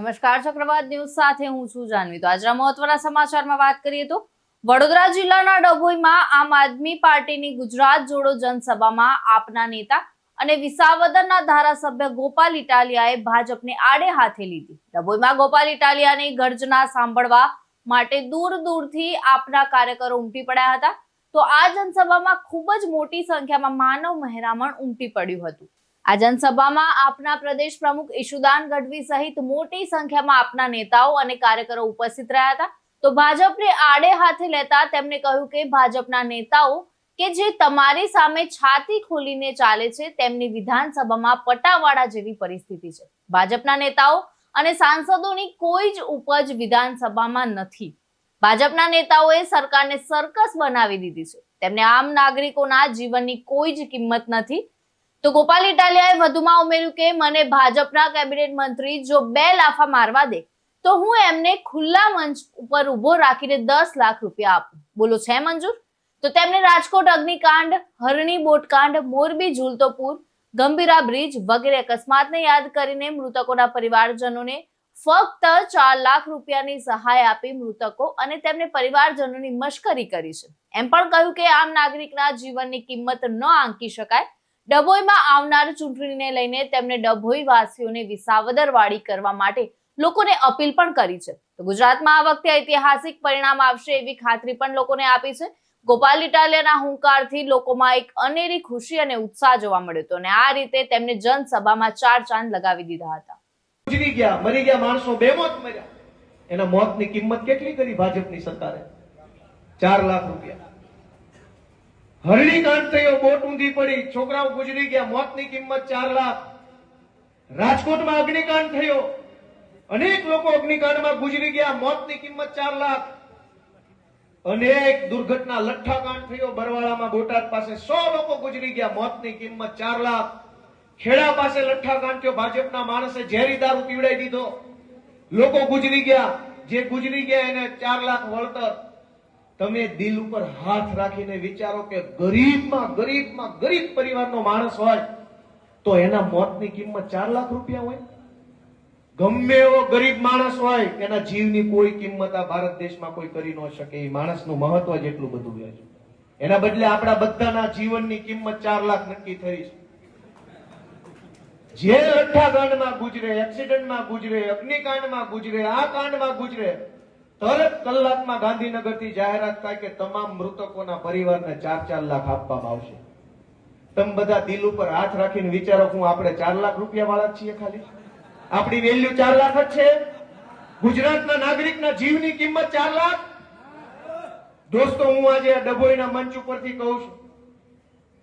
નમસ્કાર, ચક્રવાત ન્યૂઝ સાથે હું છું જાનવી. તો આજના મહત્વના સમાચારમાં વાત કરીએ તો વડોદરા જિલ્લાના ડભોઈમાં આમ આદમી પાર્ટીની ગુજરાત જોડો જનસભામાં આપના નેતા અને વિસાવદરના ધારાસભ્ય ગોપાલ ઇટાલિયાએ ભાજપને આડે હાથે લીધી. ડભોઈમાં ગોપાલ ઇટાલિયાની ગર્જના સાંભળવા માટે દૂર દૂરથી આપના કાર્યકરો ઉમટી પડ્યા હતા. તો આ જનસભામાં ખૂબ જ મોટી સંખ્યામાં માનવ મહેરામણ ઉમટી પડ્યું હતું. આ જનસભામાં આપના પ્રદેશ પ્રમુખ ઈશુદાન ગઢવી સહિત મોટી સંખ્યામાં આપના નેતાઓ અને કાર્યકરો ઉપસ્થિત રહ્યા હતા. તો ભાજપને આડે હાથે લેતા તેમણે કહ્યું કે ભાજપના નેતાઓ કે જે તમારી સામે છાતી ખોલીને ચાલે છે તેમની વિધાનસભામાં પટાવાળા જેવી પરિસ્થિતિ છે. ભાજપના નેતાઓ અને સાંસદોની કોઈ જ ઉપજ વિધાનસભામાં નથી. ભાજપના નેતાઓએ સરકારને સર્કસ બનાવી દીધી છે. તેમને આમ નાગરિકોના જીવનની કોઈ જ કિંમત નથી. તો ગોપાલ ઇટાલિયાએ વધુમાં ઉમેર્યું કે મને ભાજપના કેબિનેટ મંત્રી જો બે લાફા મારવા દે, તો હું એમને ખુલ્લા મંચ ઉપર ઊભો રાખીને દસ લાખ રૂપિયા આપું. બોલો, છે મંજૂર? તો તેમણે રાજકોટ, અગ્નિકાંડ, હરણી બોટકાંડ, મોરબી, ઝુલતોપુર, ગંભીરા બ્રિજ વગેરે અકસ્માતને યાદ કરીને મૃતકોના પરિવારજનોને ફક્ત ચાર લાખ રૂપિયાની સહાય આપી મૃતકો અને તેમને પરિવારજનોની મશ્કરી કરી છે. એમ પણ કહ્યું કે આમ નાગરિકના જીવનની કિંમત ન આંકી શકાય ડભોઈમાં આવનાર ચૂંટણીને લઈને તેમણે ડભોઈ વાસીઓને વિસાવદરવાળી કરવા માટે લોકોને અપીલ પણ કરી છે. તો ગુજરાતમાં આ વખતે ઐતિહાસિક પરિણામ આવશે એવી ખાતરી પણ લોકોને આપી છે. ગોપાલ ઇટાલિયાના હુંકારથી લોકોમાં એક અનેરી ખુશી અને ઉત્સાહ જોવા મળ્યો હતો અને આ રીતે તેમને જનસભામાં ચાર ચાંદ લગાવી દીધા હતા. ગુજરી બેમોત મર્યા. કિંમત કેટલી કરી ભાજપની સરકારે? ચાર લાખ રૂપિયા. હરણી કાંડ થયો બોટ ઊંધી પડી. છોકરાઓ ગુજરી ગયા. મોતની કિંમત ચાર લાખ. રાજકોટમાં અગ્નિકાંડ થયો. અનેક લોકો અગ્નિકાંડમાં ગુજરી ગયા. મોતની કિંમત ચાર લાખ. અનેક દુર્ઘટના લઠ્ઠાકાંડ થયો. બરવાળામાં બોટાદ પાસે સો લોકો ગુજરી ગયા. મોતની કિંમત ચાર લાખ. ખેડા પાસે લઠ્ઠાકાંડ થયો. ભાજપના માણસે ઝેરી દારૂ પીવડાવી દીધો. લોકો ગુજરી ગયા. જે ગુજરી ગયા એને ચાર લાખ વળતર. તમે દિલ ઉપર હાથ રાખીને વિચારો કે ગરીબમાં ગરીબમાં, ગરીબ પરિવારનો માણસ હોય, તો એના મોતની કિંમત ચાર લાખ રૂપિયા હોય. ગમે એવો ગરીબ માણસ હોય એના જીવની કોઈ કિંમત આ ભારત દેશમાં કોઈ કરી ન શકે, એ માણસનું મહત્વ જેટલું બધું હોય છે. એના બદલે આપણા બધાના જીવનની કિંમત ચાર લાખ નક્કી થઈ છે. જે લઠ્ઠાકાંડમાં ગુજરે એક્સિડન્ટમાં ગુજરે, અગ્નિકાંડમાં ગુજરે, આ કાંડમાં ગુજરે તરત કલાકમાં ગાંધીનગરથી જાહેરાત થાય કે તમામ મૃતકોના પરિવારને ચાર ચાર લાખ આપવામાં આવશે. તમે બધા દિલ ઉપર હાથ રાખીને વિચારો હું આપણે ચાર લાખ રૂપિયા વાળા છીએ ખાલી. આપણી વેલ્યુ ચાર લાખ જ છે. ગુજરાતના નાગરિકના જીવની કિંમત ચાર લાખ. દોસ્તો, હું આજે ડભોઈના મંચ ઉપરથી કહું છું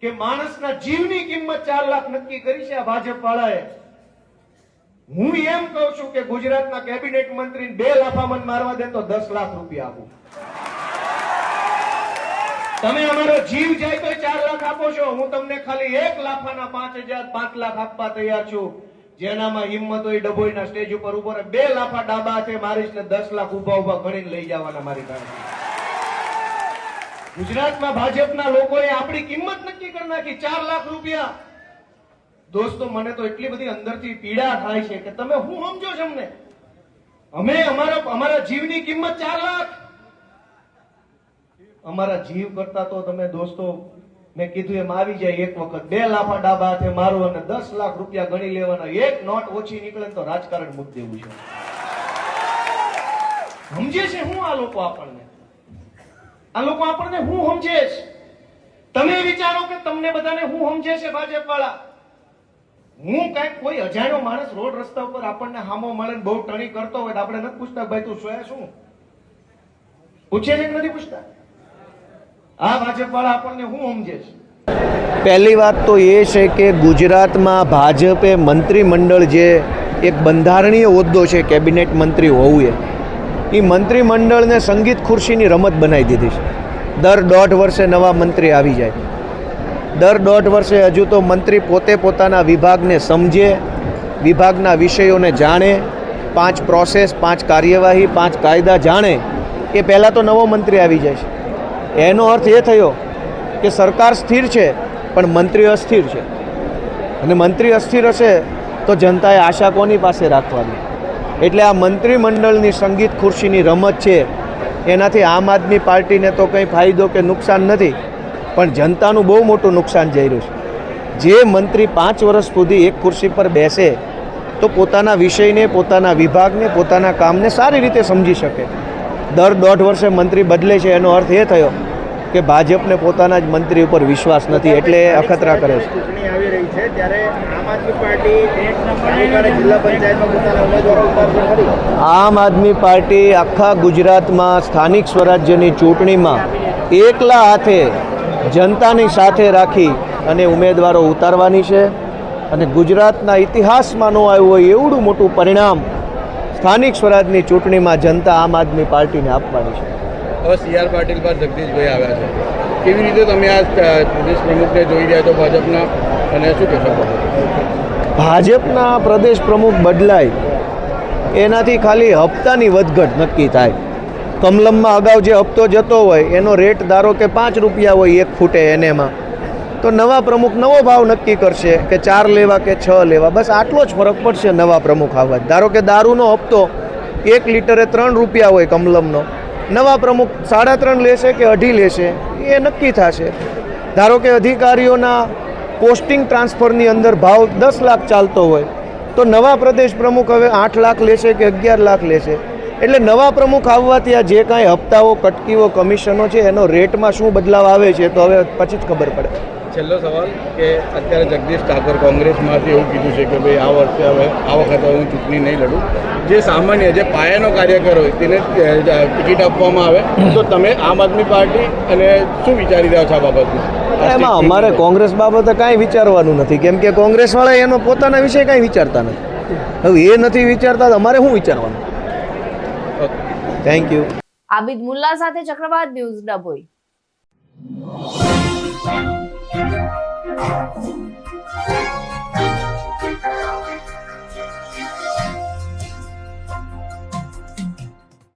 કે માણસના જીવની કિંમત ચાર લાખ નક્કી કરી છે આ ભાજપ વાળાએ હું એમ કહું છું કે ગુજરાતના કેબિનેટ મંત્રી બે લાફામન મારવા દે તો દસ લાખ રૂપિયા આપું. તમે અમારો જીવ જાય તો ચાર લાખ આપો છો. હું તમને ખાલી એક લાફાના પાંચ હજાર, પાંચ લાખ આપવા તૈયાર છું. જેનામાં હિંમત હોય ડભોઈના સ્ટેજ ઉપર ઉપર બે લાફા ડાબા છે મારીશ ને દસ લાખ ઊભા ઊભા ગણીને લઈ જવાના મારી પાસે. ગુજરાતમાં ભાજપના લોકોએ આપણી કિંમત નક્કી કરી નાખી. ચાર લાખ રૂપિયા. દોસ્તો, મને તો એટલી બધી અંદરથી પીડા થાય છે કે તમે હું સમજો છો અમને? અમે અમારા અમારા જીવની કિંમત ચાર લાખ. અમારા જીવ કરતા તો તમે દોસ્તો, મેં કીધું એમ આવી જાય એક વખત. બે લાફા ડાબા હાથે મારું અને દસ લાખ રૂપિયા ગણી લેવાના. એક નોટ ઓછી નીકળે તો રાજકારણ મૂકી દેવું છે. સમજે છે હું આ લોકો આપણને? આ લોકો આપણને હું સમજે તમે વિચારો કે તમને બધાને હું સમજે છે ભાજપ વાળા હું કઈ કોઈ અજાણ્યો માણસ રોડ રસ્તા ઉપર આપણને હામો મળે બહુ ટણી કરતો હોય આપણે નથી પૂછતા ભાઈ તું શું શું? પૂછે છે નથી પૂછતા? આ ભાજપ વાળા આપણને હું સમજે છે? પહેલી વાત તો એ છે કે ગુજરાતમાં ભાજપે મંત્રીમંડળ જે એક બંધારણીય હોદ્દો છે, કેબિનેટ મંત્રી હોવું એ એ મંત્રીમંડળને સંગીત ખુરશીની રમત બનાવી દીધી છે. દર દોઢ વર્ષે નવા મંત્રી આવી જાય. દર દોઢ વર્ષે હજુ તો મંત્રી પોતે પોતાના વિભાગને સમજે, વિભાગના વિષયોને જાણે, પાંચ પ્રોસેસ પાંચ કાર્યવાહી, પાંચ કાયદા જાણે, એ પહેલાં તો નવો મંત્રી આવી જાય છે. એનો અર્થ એ થયો કે સરકાર સ્થિર છે, પણ મંત્રી અસ્થિર છે. અને મંત્રી અસ્થિર હશે તો જનતાએ આશા કોની પાસે રાખવાની? એટલે આ મંત્રીમંડળની સંગીત ખુરશીની રમત છે. એનાથી આમ આદમી પાર્ટીને તો કંઈ ફાયદો કે નુકસાન નથી. પણ જનતાનું બહુ મોટું નુકસાન જઈ રહ્યું છે. જે મંત્રી પાંચ વર્ષ સુધી એક ખુરશી પર બેસે તો પોતાના વિષયને પોતાના વિભાગને પોતાના કામને સારી રીતે સમજી શકે. દર દોઢ વર્ષે મંત્રી બદલે છે એનો અર્થ એ થયો કે ભાજપને પોતાના જ મંત્રી ઉપર વિશ્વાસ નથી એટલે અખતરા કરે છે. આમ આદમી પાર્ટી આખા ગુજરાતમાં સ્થાનિક સ્વરાજ્યની ચૂંટણીમાં એકલા હાથે જનતાની સાથે રાખી અને ઉમેદવારો ઉતારવાની છે. અને ગુજરાતના ઇતિહાસમાં ન આવ્યું હોય એવડું મોટું પરિણામ સ્થાનિક સ્વરાજની ચૂંટણીમાં જનતા આમ આદમી પાર્ટીને આપવાની છે. હવે સી આર પાટીલ પર જગદીશભાઈ આવ્યા છે. કેવી રીતે તમે આ પ્રદેશ પ્રમુખને જોઈ રહ્યા છો ભાજપના? અને શું કહેશો? ભાજપના પ્રદેશ પ્રમુખ બદલાય. એનાથી ખાલી હપ્તાની વધઘટ નક્કી થાય. કમલમમાં અગાઉ જે હપ્તો જતો હોય, એનો રેટ ધારો કે પાંચ રૂપિયા હોય એક ફૂટે એનેમાં, તો નવા પ્રમુખ નવો ભાવ નક્કી કરશે કે ચાર લેવા કે છ લેવા? બસ આટલો જ ફરક પડશે નવા પ્રમુખ આવવા. ધારો કે દારૂનો હપ્તો એક લીટરે ત્રણ રૂપિયા હોય કમલમનો, નવા પ્રમુખ સાડા ત્રણ લેશે કે અઢી લેશે? એ નક્કી થશે. ધારો કે અધિકારીઓના પોસ્ટિંગ ટ્રાન્સફરની અંદર ભાવ દસ લાખ ચાલતો હોય, તો નવા પ્રદેશ પ્રમુખ હવે આઠ લાખ લેશે કે અગિયાર લાખ લેશે? એટલે નવા પ્રમુખ આવવાથી આ જે કાંઈ હપ્તાઓ કટકીઓ કમિશનો છે એનો રેટમાં શું બદલાવ આવે છે તો હવે પછી જ ખબર પડે. છેલ્લો સવાલ કે અત્યારે જગદીશ ઠાકોર કોંગ્રેસમાંથી એવું કીધું છે કે ભાઈ આ વર્ષે હવે આ વખતે હું ચૂંટણી નહીં લડું. જે સામાન્ય જે પાયાનો કાર્યકર હોય તેને ટિકિટ આપવામાં આવે. તો તમે આમ આદમી પાર્ટી અને શું વિચારી રહ્યા છો આ બાબતમાં એમાં અમારે કોંગ્રેસ બાબતે કાંઈ વિચારવાનું નથી. કેમ કે કોંગ્રેસવાળા એનો પોતાના વિશે કાંઈ વિચારતા નથી. હવે એ નથી વિચારતા તો અમારે શું વિચારવાનું. થેન્ક યુ આબિદ મુલ્લા સાથે ચક્રવાત ન્યૂઝ ડભોઈ.